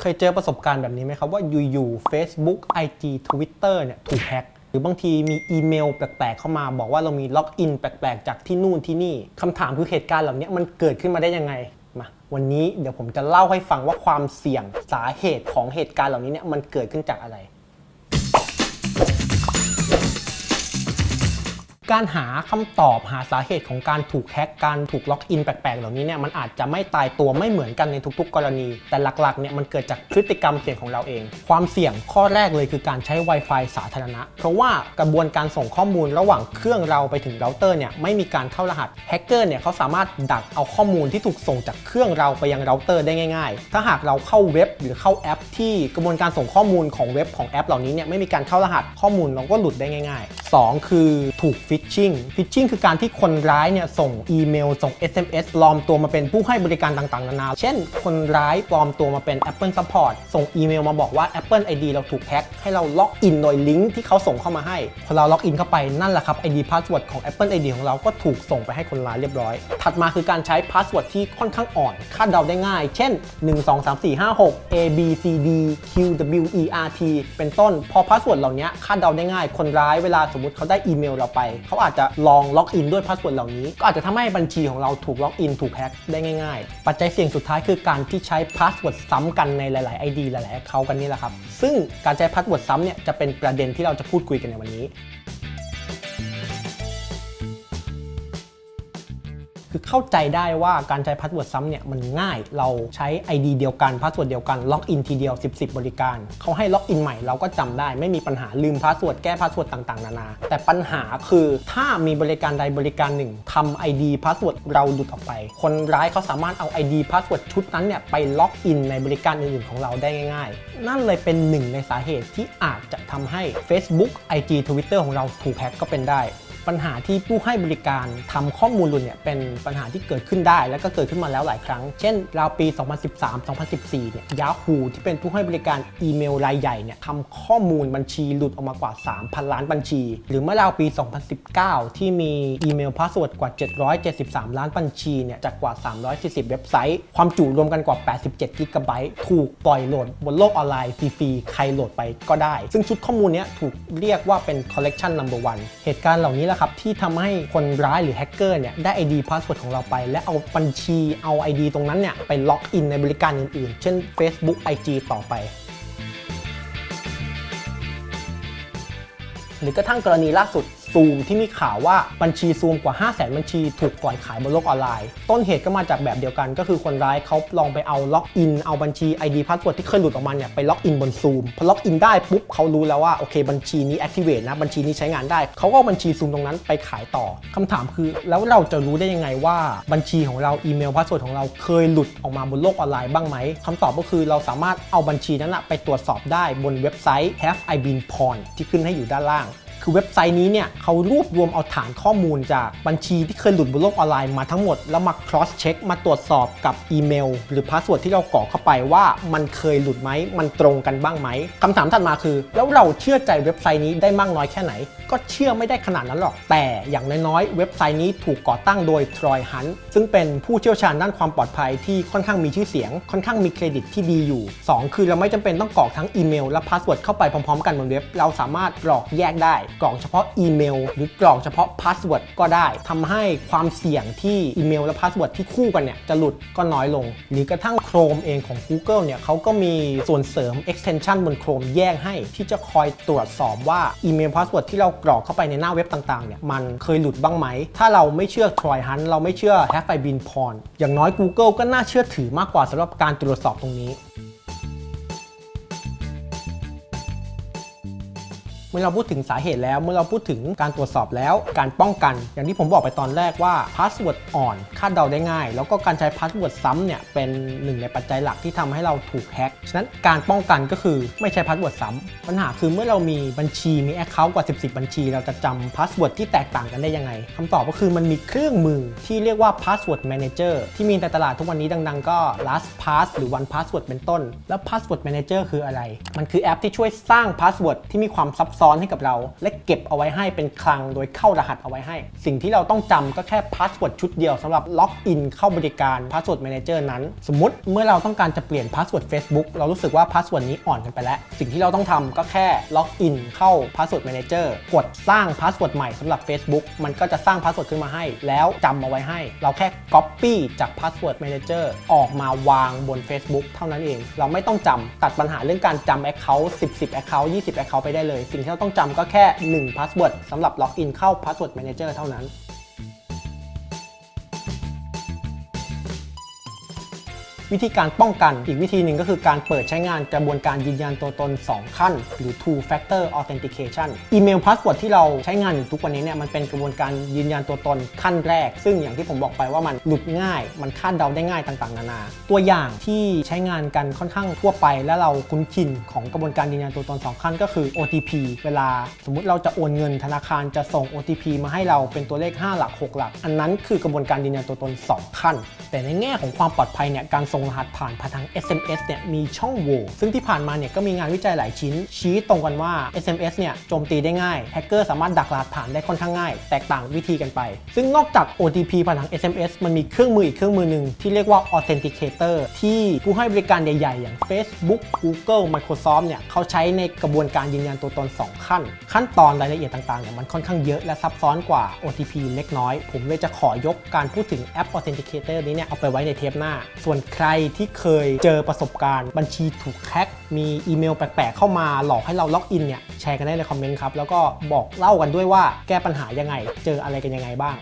เคยเจอประสบการณ์แบบนี้ไหมครับ ว่าอยู่ๆ Facebook IG Twitter เนี่ยถูกแฮ็กหรือบางทีมีอีเมลแปลกๆ เข้ามา บอกว่าเรามีล็อกอินแปลกๆ จากที่นู่นที่นี่คำถามคือเหตุการณ์เหล่านี้มันเกิดขึ้นมาได้ยังไงมาวันนี้เดี๋ยวผมจะเล่าให้ฟังว่าความเสี่ยงสาเหตุของเหตุการณ์เหล่านี้เนี่ยมันเกิดขึ้นจากอะไร การหาคำตอบหาสาเหตุของการถูกแฮ็กการถูกล็อกอินแปลกๆเหล่านี้เนี่ยมันอาจจะไม่ตายตัวไม่เหมือนกันในทุกๆ กรณี แต่หลักๆเนี่ยมันเกิดจากพฤติกรรมเสี่ยงของเราเอง ความเสี่ยงข้อแรกเลยคือการใช้ Wi-Fi สาธารณะ เพราะว่ากระบวนการส่งข้อมูลระหว่างเครื่องเราไปถึงเราเตอร์เนี่ยไม่มีการเข้ารหัสแฮกเกอร์เนี่ยเขาสามารถดักเอาข้อมูลที่ถูกส่งจากเครื่องเราไปยังเราเตอร์ได้ง่ายๆ ถ้าหากเราเข้าเว็บหรือเข้าแอป ที่กระบวนการส่งข้อมูลของเว็บของแอป เหล่านี้เนี่ยไม่มีการเข้ารหัสข้อมูลเราก็หลุดได้ง่าย ๆ 2 คือถูกฟิชชิงฟิชชิงคือการที่คนร้ายเนี่ยส่งอีเมล ส่ง SMS ปลอมตัวมาเป็นผู้ให้บริการต่างๆ นานา เช่น คนร้ายปลอมตัวมาเป็น Apple Support ส่งอีเมลมาบอกว่า Apple ID เราถูกแฮ็กให้เราล็อกอินโดยลิงก์ที่เขาส่งเข้ามาให้ พอเราล็อกอินเข้าไปนั่นแหละครับ ID Password ของ Apple ID ของเราก็ถูกส่งไปให้คนร้ายเรียบร้อย ถัดมาคือการใช้ Password ที่ค่อนข้างอ่อนคาดเดาได้ง่าย เช่น 1 2 3 4 5 6 A B C D Q W E R T เป็นต้น พอ Password เหล่านี้คาดเดาได้ง่าย คนร้ายเวลาสมมติเขาได้อีเมลเราไปเขาอาจจะลองล็อกอินด้วยพาสเวิร์ดเหล่านี้ ก็อาจจะทำให้บัญชีของเราถูกล็อกอินถูกแฮ็กได้ง่ายๆ ปัจจัยเสี่ยงสุดท้ายคือการที่ใช้พาสเวิร์ดซ้ำกันในหลาย ๆ ID หลายๆเขากันนี่แหละครับ ซึ่งการใช้พาสเวิร์ดซ้ำเนี่ยจะเป็นประเด็นที่เราจะพูดคุยกันในวันนี้ คือเข้าใจได้ว่าการใช้พาสเวิร์ดซ้ำเนี่ยมันง่าย เราใช้ ID เดียวกันพาสเวิร์ดเดียวกันล็อกอินทีเดียว 10 10 บริการ เขาให้ล็อกอินใหม่เราก็จำได้ ไม่มีปัญหาลืมพาสเวิร์ดแก้พาสเวิร์ดต่างๆ นานา แต่ปัญหาคือถ้ามีบริการใดบริการหนึ่งทำ ID พาสเวิร์ดเราหลุดออกไป คนร้ายเขาสามารถเอา ID พาสเวิร์ดชุดนั้นเนี่ยไปล็อกอินในบริการอื่นๆของเราได้ง่าย ๆ นั่นเลยเป็นหนึ่งในสาเหตุที่อาจจะทำให้ Facebook IG Twitter ของเราถูกแฮ็กก็เป็นได้ ปัญหาที่ผู้ให้บริการทำข้อมูลหลุดเนี่ยเป็นปัญหาที่เกิดขึ้นได้ และก็เกิดขึ้นมาแล้วหลายครั้ง เช่นราวปี 2013-2014 เนี่ย Yahoo ที่เป็นผู้ให้บริการอีเมลรายใหญ่เนี่ยทำข้อมูลบัญชีหลุดออกมากว่า 3,000 ล้านบัญชี หรือเมื่อราวปี 2019 ที่มีอีเมลพาสเวิร์ดกว่า 773 ล้านบัญชีเนี่ยจากกว่า 340 เว็บไซต์ ความจุรวมกันกว่า 87 กิกะไบต์ถูกปล่อยโหลดบนโลกออนไลน์ฟรีๆใครโหลดไปก็ได้ ซึ่งชุดข้อมูลเนี้ยถูกเรียกว่าเป็น collection number one เหตุการณ์เหล่านี้แหละครับที่ทำให้คนร้ายหรือแฮกเกอร์เนี่ยได้ ID password ของเราไป และเอาบัญชีเอา ID ตรงนั้นเนี่ยไปล็อกอินในบริการอื่นๆ เช่น Facebook IG ต่อไป หรือกระทั่งกรณีล่าสุด ซูมที่มีข่าวว่าบัญชีซูมกว่า 5 0 0 0 0 0 บัญชีถูกปล่อยขายบนโลกออนไลน์ ต้นเหตุก็มาจากแบบเดียวกัน ก็คือคนร้ายเขาลองไปเอาล็อกอินเอาบัญชี ID password ที่เคยหลุดออกมาเนี่ยไปล็อกอินบนซูมพอล็อกอินได้ปุ๊บเขารู้แล้วว่าโอเคบัญชีนี้ activate นะบัญชีนี้ใช้งานได้เขาก็บัญชีซูมตรงนั้นไปขายต่อคำถามคือแล้วเราจะรู้ได้ยังไงว่าบัญชีของเราอีเมลพาสเวิร์ดของเราเคยหลุดออกมาบนโลกออนไลน์บ้างไหมคำตอบก็คือเราสามารถเอาบัญชีนั้นนะไปตรวจสอบได้บนเว็บไซต์ Have I Been Pawned ที่ขึ้นให้อยู่ด้านล่าง คือเว็บไซต์นี้เนี่ยเขารวบรวมเอาฐานข้อมูลจากบัญชีที่เคยหลุดบนโลกออนไลน์มาทั้งหมด แล้วมา cross check มาตรวจสอบกับอีเมล หรือพาสเวิร์ดที่เรากรอกเข้าไปว่ามันเคยหลุดไหมมันตรงกันบ้างไหมคำถามถัดมาคือ แล้วเราเชื่อใจเว็บไซต์นี้ได้มากน้อยแค่ไหน ก็เชื่อไม่ได้ขนาดนั้นหรอก แต่อย่างน้อยๆเว็บไซต์นี้ถูกก่อตั้งโดยทรอยฮันซึ่งเป็นผู้เชี่ยวชาญด้านความปลอดภัยที่ค่อนข้างมีชื่อเสียง ค่อนข้างมีเครดิตที่ดีอยู่ 2 คือเราไม่จำเป็นต้องกรอกทั้งอีเมลและพาสเวิร์ดเข้าไปพร้อมๆ กันบนเว็บ เราสามารถกรอกแยกได้กรอกเฉพาะอีเมล หรือกรอกเฉพาะพาสเวิร์ดก็ได้ทำให้ความเสี่ยงที่อีเมลและพาสเวิร์ดที่คู่กันเนี่ยจะหลุดก็น้อยลง หรือกระทั่ง Chrome เองของ Google เนี่ยเขาก็มีส่วนเสริม extension บน Chrome แยกให้ที่จะคอยตรวจสอบว่าอีเมลพาสเวิร์ดที่เรากรอกเข้าไปในหน้าเว็บต่างๆเนี่ยมันเคยหลุดบ้างไหม ถ้าเราไม่เชื่อ Troy Hunt เราไม่เชื่อ Have I Been Pawn อย่างน้อย Google ก็น่าเชื่อถือมากกว่าสำหรับการตรวจสอบตรงนี้ เมื่อเราพูดถึงสาเหตุแล้ว เมื่อเราพูดถึงการตรวจสอบแล้ว การป้องกัน อย่างที่ผมบอกไปตอนแรกว่าพาสเวิร์ดอ่อนคาดเดาได้ง่าย แล้วก็การใช้พาสเวิร์ดซ้ำเนี่ยเป็นหนึ่งในปัจจัยหลักที่ทำให้เราถูกแฮ็กฉะนั้นการป้องกันก็คือไม่ใช้พาสเวิร์ดซ้ำปัญหาคือเมื่อเรามีบัญชีมีแอคเคาท์กว่า 10 10 บัญชี เราจะจำพาสเวิร์ดที่แตกต่างกันได้ยังไงคำตอบก็คือมันมีเครื่องมือที่เรียกว่า Password Manager ที่มีในตลาดทุกวันนี้ดัง ๆ ก็ LastPass หรือ OnePassword เป็นต้น แล้ว Password Manager คืออะไร มันคือแอปที่ช่วยสร้างพาสเวิร์ดที่มีความซับซ้อนให้กับเรา และเก็บเอาไว้ให้เป็นคลังโดยเข้ารหัสเอาไว้ให้ สิ่งที่เราต้องจำก็แค่พาสเวิร์ดชุดเดียวสำหรับล็อกอินเข้าบริการพาสเวิร์ดแมเนเจอร์นั้น สมมติเมื่อเราต้องการจะเปลี่ยนพาสเวิร์ด Facebook เรารู้สึกว่าพาสเวิร์ดนี้อ่อนกันไปแล้ว สิ่งที่เราต้องทำก็แค่ล็อกอินเข้าพาสเวิร์ดแมเนเจอร์กดสร้างพาสเวิร์ดใหม่สำหรับ Facebook มันก็จะสร้างพาสเวิร์ดขึ้นมาให้ แล้วจำเอาไว้ให้ เราแค่ Copy จากพาสเวิร์ดแมเนเจอร์ออกมาวางบน Facebook เท่านั้นเอง เราไม่ต้องจำตัดปัญหาเรื่องการจำ Account 10 10 Account 20 Account ไปได้เลย สิ่งที่เราต้องจำก็แค่1 Password สำหรับล็อกอินเข้า Password Manager เท่านั้น วิธีการป้องกันอีกวิธีหนึ่งก็คือการเปิดใช้งานกระบวนการยืนยันตัวตน 2 ขั้น หรือ two factor authentication อีเมลพาสเวิร์ดที่เราใช้งานอยู่ทุกวันนี้เนี่ยมันเป็นกระบวนการยืนยันตัวตนขั้นแรก ซึ่งอย่างที่ผมบอกไปว่ามันหลุดง่าย มันคาดเดาได้ง่ายต่างๆ นานา ตัวอย่างที่ใช้งานกันค่อนข้างทั่วไป และเราคุ้นชินของกระบวนการยืนยันตัวตน 2 ขั้นก็คือ OTP เวลาสมมุติเราจะโอนเงินธนาคารจะส่ง OTP มาให้เราเป็นตัวเลข 5 หลัก 6 หลัก อันนั้นคือกระบวนการยืนยันตัวตน 2 ขั้น แต่ในแง่ของความปลอดภัยเนี่ยการส่งงรหัสผ่านผ่านทาง SMS เนี่ยมีช่องโหว่ซึ่งที่ผ่านมาเนี่ยก็มีงานวิจัยหลายชิ้น ชี้ตรงกันว่า SMS เนี่ยโจมตีได้ง่ายแฮกเกอร์สามารถดักรหัสผ่านได้ค่อนข้างง่าย แตกต่างวิธีกันไป ซึ่งนอกจาก OTP ผ่านทาง SMS มันมีเครื่องมืออีกเครื่องมือหนึ่งที่เรียกว่า Authenticator ที่ผู้ให้บริการใหญ่ๆ อย่าง Facebook Google Microsoft เนี่ยเขาใช้ในกระบวนการยืนยันตัวตน 2 ขั้น ขั้นตอนรายละเอียดต่างๆเนี่ยมันค่อนข้างเยอะและซับซ้อนกว่า OTP เล็กน้อย ผมเลยจะขอยกการพูดถึงแอป Authenticator นี้เนี่ยเอาไปไว้ในเทปหน้า ส่วนใครที่เคยเจอประสบการณ์ บัญชีถูกแฮ็กมีอีเมลแปลกๆเข้ามาหลอกให้เราล็อกอินเนี่ยแชร์กันได้ในคอมเมนต์ครับแล้วก็บอกเล่ากันด้วยว่าแก้ปัญหายังไง เจออะไรกันยังไงบ้าง